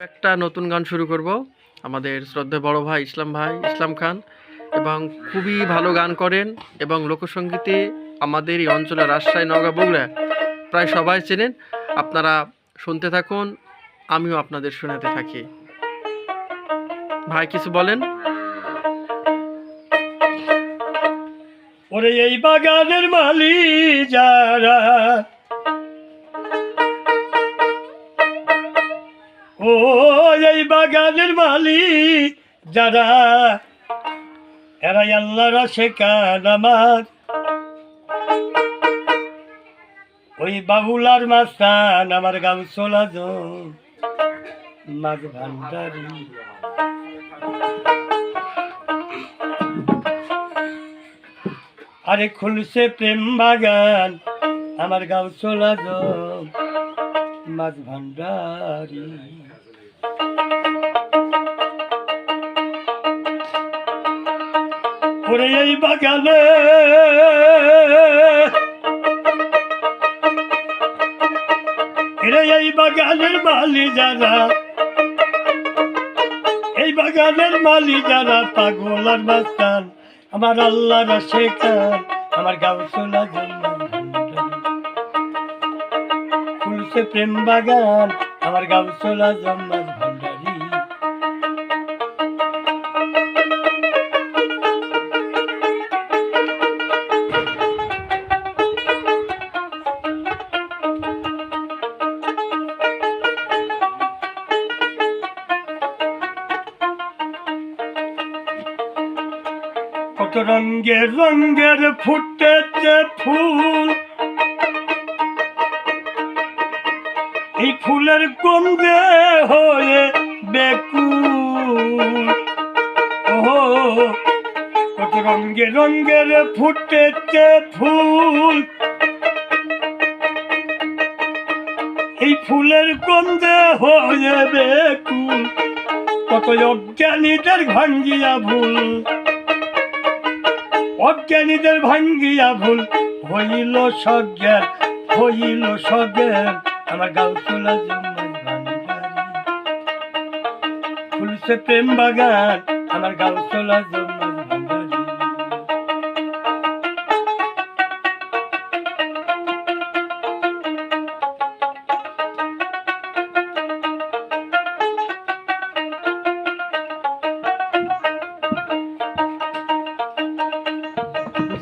একটা নতুন গান শুরু করব। আমাদের শ্রদ্ধা বড় ভাই ইসলাম ভাই, ইসলাম খান, এবং খুবই ভালো গান করেন এবং লোকসঙ্গীতে আমাদের এই অঞ্চলে রাজশাহী, নওগাঁ, বগুড়া প্রায় সবাই চেনেন। আপনারা শুনতে থাকুন, আমিও আপনাদের শোনাতে থাকি। ভাই, কিছু বলেন? ওরে এই বাগানের মালি যারা ও এই বাগানের মালি যারা, এরাই আল্লাহরা শেখান আমার। ওই বাবুলার মাস্তান আমার গাম চলা মাঘ ভান্ডারি আরে খুলছে প্রেম বাগান, আমার গাঁও চলা মাঘ ভান্ডারি। ওরে এই বাগানে এই বাগানের মালি যারা এই বাগানের মালি যারা পাগল আর মাস্তান। আমার আল্লাহর শেখান আমার গাও চলা ফুলছে প্রেম বাগান আমার চলা জম্মার ভান্ডারি। কত রঙ্গের রঙ্গের ফুটেছে ফুল ফুলের গন্ধে হয়ে বেকুল। ও কত রঙ্গে রঙ্গের ফুটেছে ফুল। এই ফুলের গন্ধে হয়ে বেকুল। কত অজ্ঞানীদের ভাঙ্গিয়া ভুল। অজ্ঞানীদের ভাঙ্গিয়া ভুল। হইল সজ্ঞান হইল সজ্ঞান আমার গাও তোলা ফুলছে প্রেম বাগান আমার গাও তোলা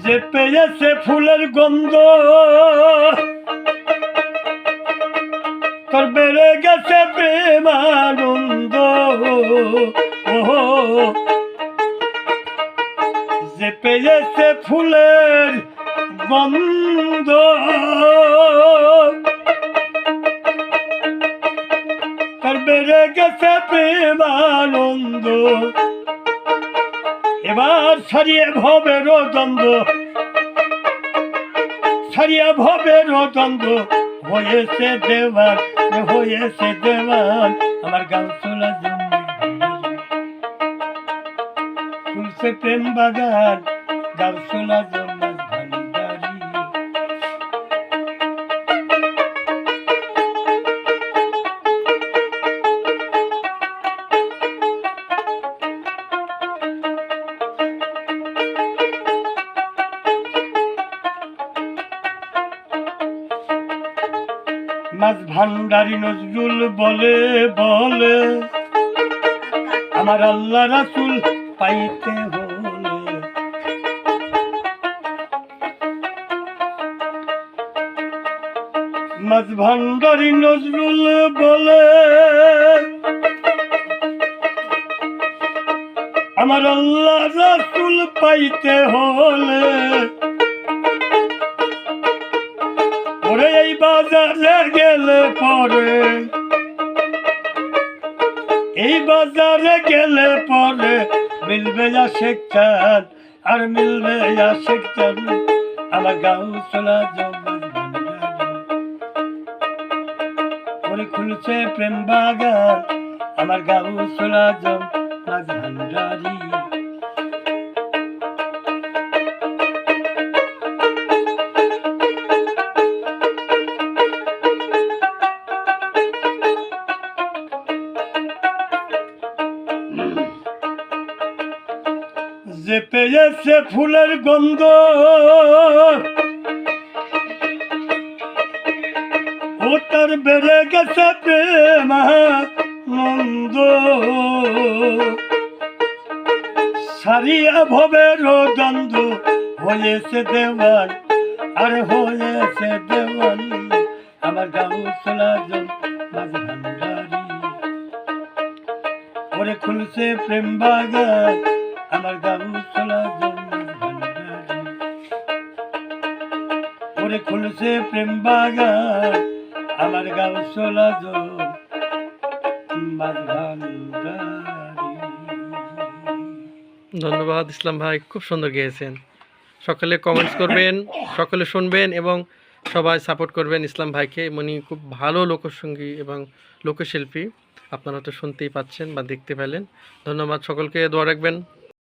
যে পেয়েছে ফুলের গন্ধ তোর গেছে ওহো। যে পেয়েছে ফুলের গন্ধ। তোর বেড়ে গেছে প্রেমানন্দ এবার ছাড়িয়ে ভবের দ্বন্দ্ব ছাড়িয়ে ভবের দ্বন্দ্ব হয়েছে দেওয়ার হয়েছে দেওয়ার আমার গান তোলা ফুলছে প্রেম বাগান গান তোলা মাছ ভান্ডারি নজরুল বলে বলে, আমার আল্লাহ রাসুল পাইতে হলে। মাছ ভান্ডারি নজরুল বলে, আমার আল্লাহ রাসুল পাইতে হলে। মিলবে শেখান আর মিলবে শেখান আমার গাও চলা ওরে খুলছে প্রেম বাগান, আমার গাও চলা জম ভান্ডারি যে পেয়েছে ফুলের গন্ধ। ও তার বেড়ে গেছে প্রেমানন্দ সারিয়া ভবের দ্বন্দ্ব হয়েছে দেওয়ান আর হয়েছে দেওয়ান আমার গাউ চলা জন মাঝে ভান্ডারি। ওরে খুলছে প্রেম বাগান আমার গাউ চলা জন ওরে খুলছে প্রেম বাগান, আমার গাউ চলা জন মাঝে ভান্ডারি ধন্যবাদ ইসলাম ভাই, খুব সুন্দর গেয়েছেন। সকলে কমেন্টস করবেন, সকলে শুনবেন এবং সবাই সাপোর্ট করবেন ইসলাম ভাইকে। উনি খুব ভালো লোকসঙ্গী এবং লোকশিল্পী। আপনারা তো শুনতেই পাচ্ছেন বা দেখতে পেলেন। ধন্যবাদ সকলকে, দোয়া রাখবেন।